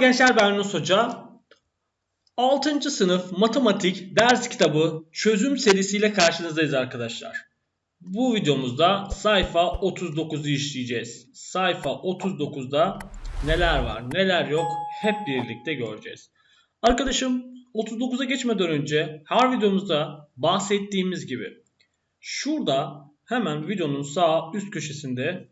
gençler ben Yunus Hoca. 6. sınıf matematik ders kitabı çözüm serisiyle karşınızdayız arkadaşlar. Bu videomuzda sayfa 39'u işleyeceğiz. Sayfa 39'da neler var neler yok hep birlikte göreceğiz. Arkadaşım 39'a geçmeden önce her videomuzda bahsettiğimiz gibi şurada hemen videonun sağ üst köşesinde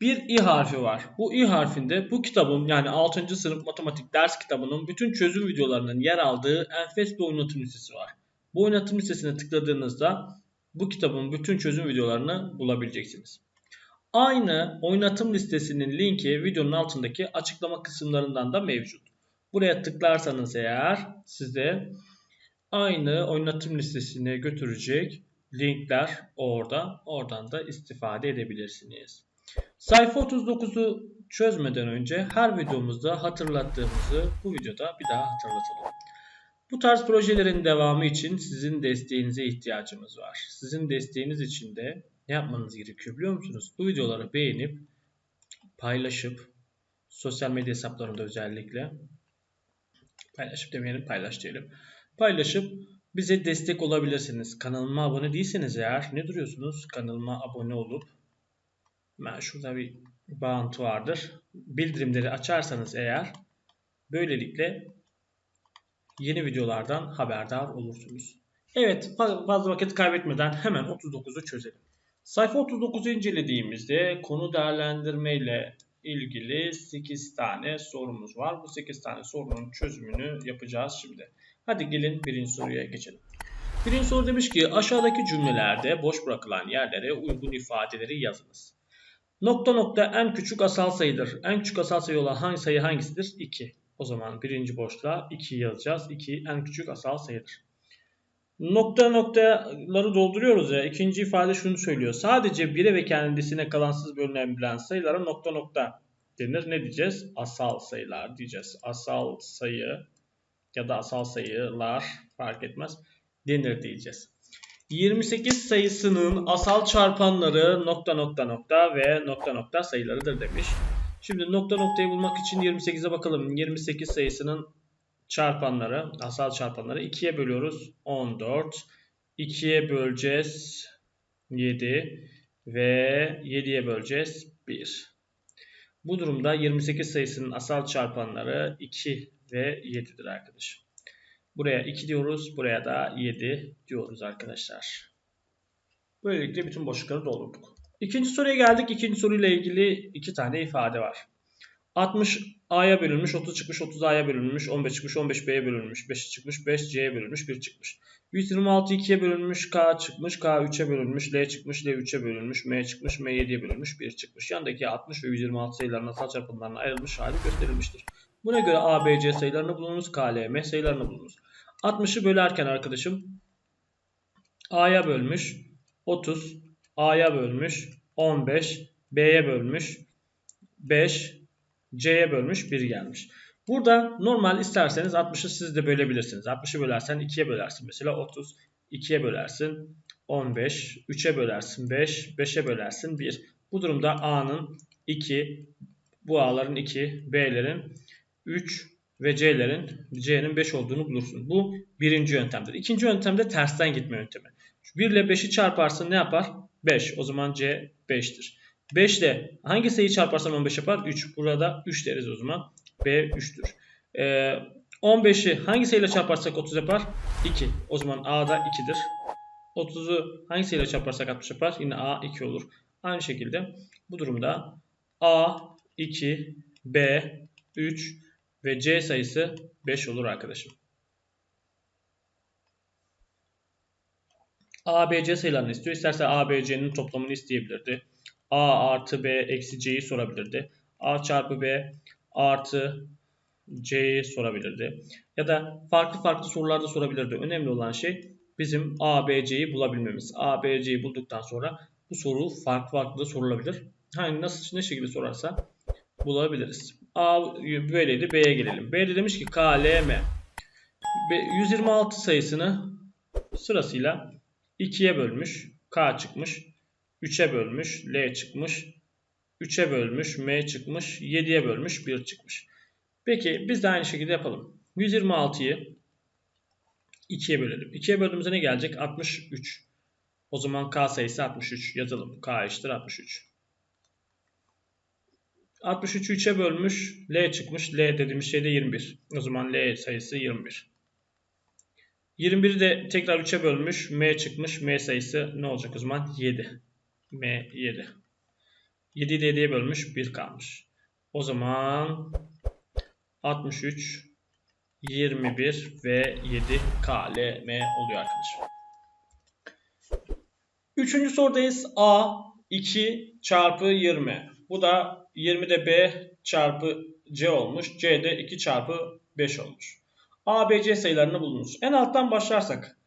bir i harfi var. Bu i harfinde bu kitabın yani 6. sınıf matematik ders kitabının bütün çözüm videolarının yer aldığı enfes bir oynatım listesi var. Bu oynatım listesine tıkladığınızda bu kitabın bütün çözüm videolarını bulabileceksiniz. Aynı oynatım listesinin linki videonun altındaki açıklama kısımlarından da mevcut. Buraya tıklarsanız eğer size aynı oynatım listesine götürecek linkler orada. Oradan da istifade edebilirsiniz. Sayfa 39'u çözmeden önce her videomuzda hatırlattığımızı bu videoda bir daha hatırlatalım. Bu tarz projelerin devamı için sizin desteğinize ihtiyacımız var. Sizin desteğiniz için de ne yapmanız gerekiyor biliyor musunuz? Bu videoları beğenip paylaşıp sosyal medya hesaplarında özellikle paylaşıp demeyelim paylaş diyelim. Paylaşıp bize destek olabilirsiniz. Kanalıma abone değilseniz eğer ne duruyorsunuz? Kanalıma abone olup ben şurada bir bağıntı vardır. Bildirimleri açarsanız eğer böylelikle yeni videolardan haberdar olursunuz. Evet fazla vakit kaybetmeden hemen 39'u çözelim. Sayfa 39'u incelediğimizde konu değerlendirme ile ilgili 8 tane sorumuz var. Bu 8 tane sorunun çözümünü yapacağız şimdi. Hadi gelin birinci soruya geçelim. Birinci soru demiş ki aşağıdaki cümlelerde boş bırakılan yerlere uygun ifadeleri yazınız. Nokta nokta en küçük asal sayıdır. En küçük asal sayı olan hangi sayı hangisidir? 2. O zaman birinci boşluğa 2 yazacağız. 2 en küçük asal sayıdır. Nokta noktaları dolduruyoruz ya. İkinci ifade şunu söylüyor. Sadece 1'e ve kendisine kalansız bölünebilen sayılara nokta nokta denir. Ne diyeceğiz? Asal sayılar diyeceğiz. Asal sayı ya da asal sayılar fark etmez denir diyeceğiz. 28 sayısının asal çarpanları nokta nokta nokta ve nokta nokta sayılarıdır demiş. Şimdi nokta noktayı bulmak için 28'e bakalım. 28 sayısının çarpanları, asal çarpanları 2'ye bölüyoruz. 14. 2'ye böleceğiz 7 ve 7'ye böleceğiz 1. Bu durumda 28 sayısının asal çarpanları 2 ve 7'dir arkadaşım. Buraya 2 diyoruz. Buraya da 7 diyoruz arkadaşlar. Böylelikle bütün boşlukları doldurduk. İkinci soruya geldik. İkinci soruyla ilgili iki tane ifade var. 60 A'ya bölünmüş, 30 çıkmış, 30 A'ya bölünmüş, 15 çıkmış, 15 B'ye bölünmüş, 5 çıkmış, 5 C'ye bölünmüş, 1 çıkmış. 126 2'ye bölünmüş, K çıkmış, K 3'e bölünmüş, L çıkmış, L 3'e bölünmüş, M çıkmış, M 7'ye bölünmüş, 1 çıkmış. Yandaki 60 ve 126 sayıların asal çarpanlarına ayrılmış hali gösterilmiştir. Buna göre A, B, C sayılarını bulunuz, K, L, M sayılarını bulunuz. 60'ı bölerken arkadaşım A'ya bölmüş 30, A'ya bölmüş 15, B'ye bölmüş 5, C'ye bölmüş 1 gelmiş. Burada normal isterseniz 60'ı siz de bölebilirsiniz. 60'ı bölersen 2'ye bölersin mesela 30, 2'ye bölersin 15, 3'e bölersin 5, 5'e bölersin 1. Bu durumda A'nın 2, bu A'ların 2, B'lerin 3 ve C'lerin C'nin 5 olduğunu bulursun. Bu birinci yöntemdir. İkinci yöntemde tersten gitme yöntemi. 1 ile 5'i çarparsın ne yapar? 5. O zaman C 5'tir. 5 ile hangi sayıyı çarparsan 15 yapar? 3. Burada 3 deriz o zaman. B 3'tür. Ee, 15'i hangi sayıyla çarparsak 30 yapar? 2. O zaman A da 2'dir. 30'u hangi sayıyla çarparsak 60 yapar? Yine A 2 olur. Aynı şekilde bu durumda A 2, B 3 ve C sayısı 5 olur arkadaşım. A, B, C sayılarını istiyor. İsterse A, B, C'nin toplamını isteyebilirdi. A artı B eksi C'yi sorabilirdi. A çarpı B artı C'yi sorabilirdi. Ya da farklı farklı sorularda sorabilirdi. Önemli olan şey bizim A, B, C'yi bulabilmemiz. A, B, C'yi bulduktan sonra bu soru farklı farklı da sorulabilir. Hani nasıl ne şekilde sorarsa bulabiliriz. A böyleydi. B'ye gelelim. B'de demiş ki K, L, M. 126 sayısını sırasıyla 2'ye bölmüş. K çıkmış. 3'e bölmüş. L çıkmış. 3'e bölmüş. M çıkmış. 7'ye bölmüş. 1 çıkmış. Peki biz de aynı şekilde yapalım. 126'yı 2'ye bölelim. 2'ye böldüğümüzde ne gelecek? 63. O zaman K sayısı 63. Yazalım. K eşittir 63. 63'ü 3'e bölmüş. L çıkmış. L dediğimiz şey de 21. O zaman L sayısı 21. 21'i de tekrar 3'e bölmüş. M çıkmış. M sayısı ne olacak o zaman? 7. M 7. 7'yi de 7'ye bölmüş. 1 kalmış. O zaman 63 21 ve 7 KLM oluyor arkadaşlar. Üçüncü sorudayız. A 2 çarpı 20. Bu da 20 de B çarpı C olmuş. C de 2 çarpı 5 olmuş. A, B, C sayılarını bulunuz. En alttan başlarsak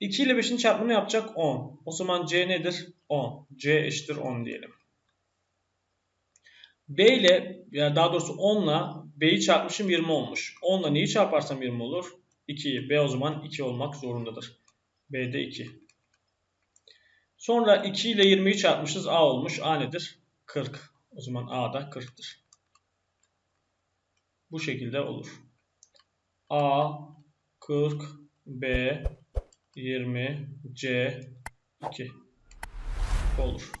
2 ile 5'in çarpımını yapacak 10. O zaman C nedir? 10. C eşittir 10 diyelim. B ile yani daha doğrusu 10 ile B'yi çarpmışım 20 olmuş. 10 ile neyi çarparsam 20 olur? 2'yi. B o zaman 2 olmak zorundadır. B'de 2. Sonra 2 ile 20'yi çarpmışız. A olmuş. A nedir? 40. O zaman A da 40'tır. Bu şekilde olur. A 40 B 20 C 2 olur.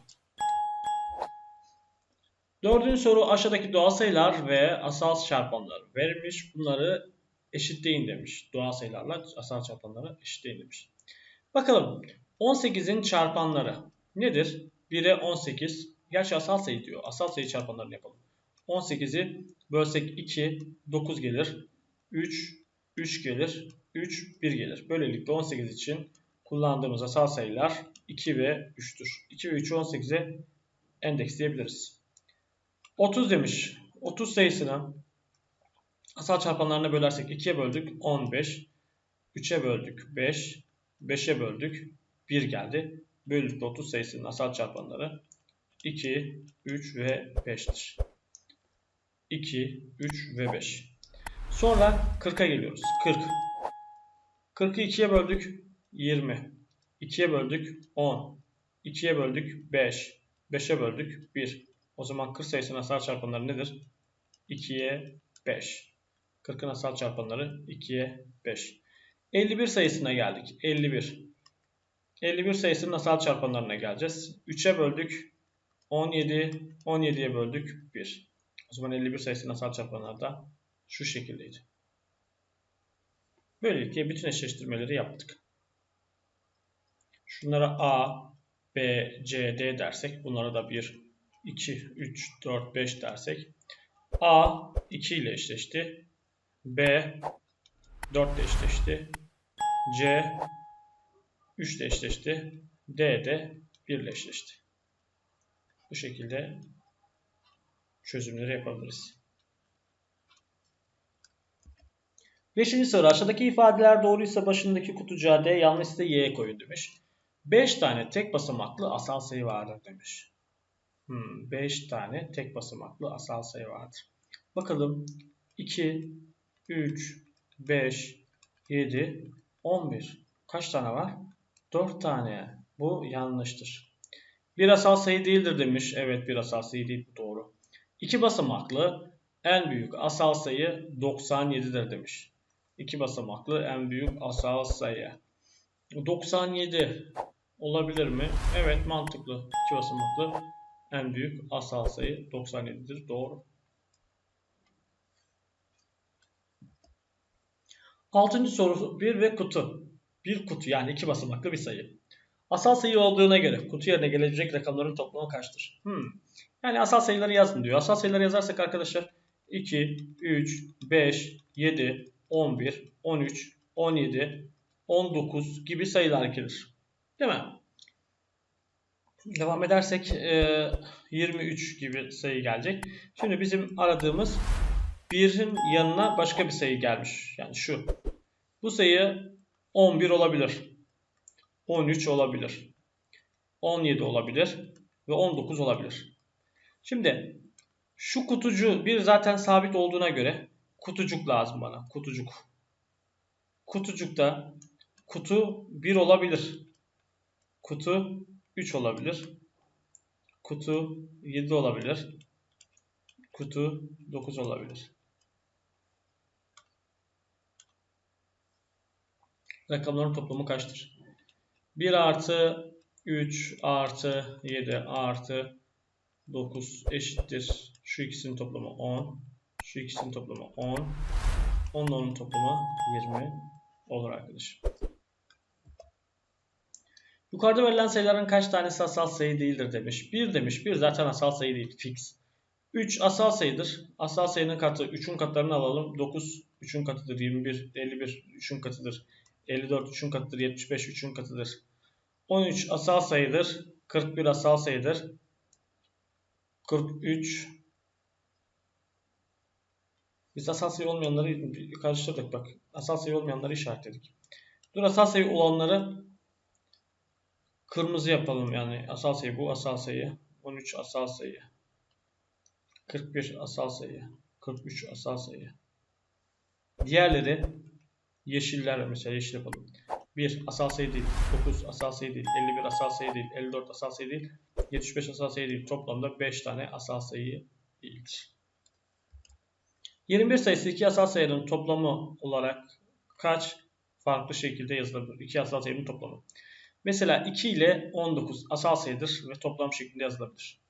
Dördüncü soru aşağıdaki doğal sayılar ve asal çarpanlar verilmiş. Bunları eşitleyin demiş. Doğal sayılarla asal çarpanları eşitleyin demiş. Bakalım 18'in çarpanları nedir? 1'e 18. Gerçi asal sayı diyor. Asal sayı çarpanlarını yapalım. 18'i bölsek 2, 9 gelir. 3, 3 gelir. 3, 1 gelir. Böylelikle 18 için kullandığımız asal sayılar 2 ve 3'tür. 2 ve 3'ü 18'e endeksleyebiliriz. 30 demiş. 30 sayısını asal çarpanlarına bölersek 2'ye böldük 15. 3'e böldük 5. 5'e böldük 1 geldi. Böylelikle 30 sayısının asal çarpanları 2, 3 ve 5'tir. 2, 3 ve 5. Sonra 40'a geliyoruz. 40. 40'ı 2'ye böldük 20. 2'ye böldük 10. 2'ye böldük 5. 5'e böldük 1. O zaman 40 sayısının asal çarpanları nedir? 2'ye 5. 40'ın asal çarpanları 2'ye 5. 51 sayısına geldik. 51. 51 sayısının asal çarpanlarına geleceğiz. 3'e böldük 17. 17'ye böldük 1. O zaman 51 sayısının asal çarpanları da şu şekildeydi. Böylelikle bütün eşleştirmeleri yaptık. Şunlara A, B, C, D dersek bunlara da 1, 2, 3, 4, 5 dersek A 2 ile eşleşti. B 4 ile eşleşti. C 3 ile eşleşti. D de 1 ile eşleşti. Bu şekilde çözümleri yapabiliriz. Beşinci soru aşağıdaki ifadeler doğruysa başındaki kutucuğa D yanlışsa Y'ye koyun demiş. 5 tane tek basamaklı asal sayı vardır demiş. 5 hmm, tane tek basamaklı asal sayı vardır. Bakalım 2, 3, 5, 7, 11. Kaç tane var? 4 tane. Bu yanlıştır. Bir asal sayı değildir demiş. Evet bir asal sayı değil. Doğru. 2 basamaklı en büyük asal sayı 97'dir demiş. 2 basamaklı en büyük asal sayı. 97 olabilir mi? Evet mantıklı. 2 basamaklı en büyük asal sayı 97'dir. Doğru. Altıncı soru bir ve kutu. Bir kutu yani iki basamaklı bir sayı. Asal sayı olduğuna göre kutu yerine gelecek rakamların toplamı kaçtır? Hmm. Yani asal sayıları yazın diyor. Asal sayıları yazarsak arkadaşlar 2, 3, 5, 7, 11, 13, 17, 19 gibi sayılar gelir. Değil mi? Devam edersek 23 gibi sayı gelecek. Şimdi bizim aradığımız 1'in yanına başka bir sayı gelmiş. Yani şu. Bu sayı 11 olabilir. 13 olabilir. 17 olabilir. Ve 19 olabilir. Şimdi şu kutucu bir zaten sabit olduğuna göre kutucuk lazım bana. Kutucuk. Kutucukta kutu 1 olabilir. Kutu 3 olabilir. Kutu 7 olabilir. Kutu 9 olabilir. Rakamların toplamı kaçtır? 1 artı 3 artı 7 artı 9 eşittir. Şu ikisinin toplamı 10. Şu ikisinin toplamı 10. 10 ile 10'un toplamı 20 olur arkadaşım. Yukarıda verilen sayıların kaç tanesi asal sayı değildir demiş. 1 demiş. 1 zaten asal sayı değil. Fix. 3 asal sayıdır. Asal sayının katı 3'ün katlarını alalım. 9 3'ün katıdır. 21, 51 3'ün katıdır. 54 3'ün katıdır. 75 3'ün katıdır. 13 asal sayıdır. 41 asal sayıdır. 43 biz asal sayı olmayanları karıştırdık bak. Asal sayı olmayanları işaretledik. Dur asal sayı olanları kırmızı yapalım yani. Asal sayı bu asal sayı. 13 asal sayı. 41 asal sayı. 43 asal sayı. Diğerleri yeşiller mesela yeşil yapalım. 1 asal sayı değil. 9 asal sayı değil. 51 asal sayı değil. 54 asal sayı değil. 75 asal sayı değil. Toplamda 5 tane asal sayı değildir. 21 sayısı iki asal sayının toplamı olarak kaç farklı şekilde yazılabilir? İki asal sayının toplamı. Mesela 2 ile 19 asal sayıdır ve toplam şeklinde yazılabilir.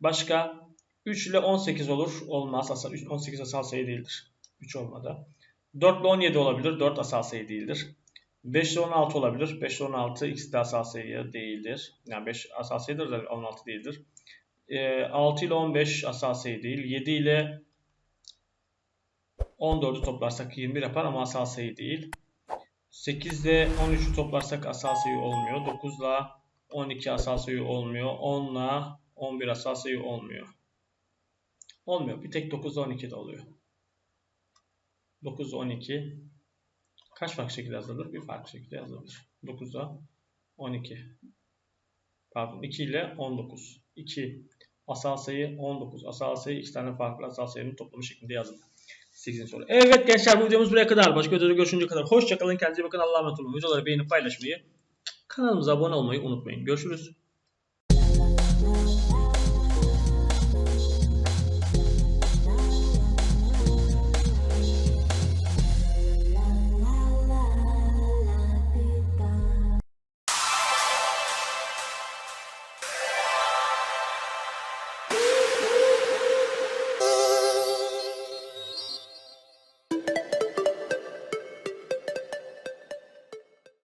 Başka 3 ile 18 olur. Olmaz. Asal, 18 asal sayı değildir. 3 olmadı. 4 ile 17 olabilir. 4 asal sayı değildir. 5 ile 16 olabilir. 5 ile 16 ikisi de asal sayı değildir. Yani 5 asal sayıdır da 16 değildir. 6 ile 15 asal sayı değil. 7 ile 14'ü toplarsak 21 yapar ama asal sayı değil. 8 ile 13'ü toplarsak asal sayı olmuyor. 9 ile 12 asal sayı olmuyor. 10 ile 11 asal sayı olmuyor. Olmuyor. Bir tek 9 ile 12 de oluyor. 9 ile 12 kaç farklı şekilde yazılır? Bir farklı şekilde yazılır. 9 ile 12 pardon 2 ile 19 2 asal sayı 19 asal sayı iki tane farklı asal sayının toplamı şeklinde yazılır. 8. soru. Evet gençler bu videomuz buraya kadar. Başka videoda görüşünceye kadar. Hoşçakalın. Kendinize bakın. Allah'a emanet olun. Videoları beğenip paylaşmayı, kanalımıza abone olmayı unutmayın. Görüşürüz.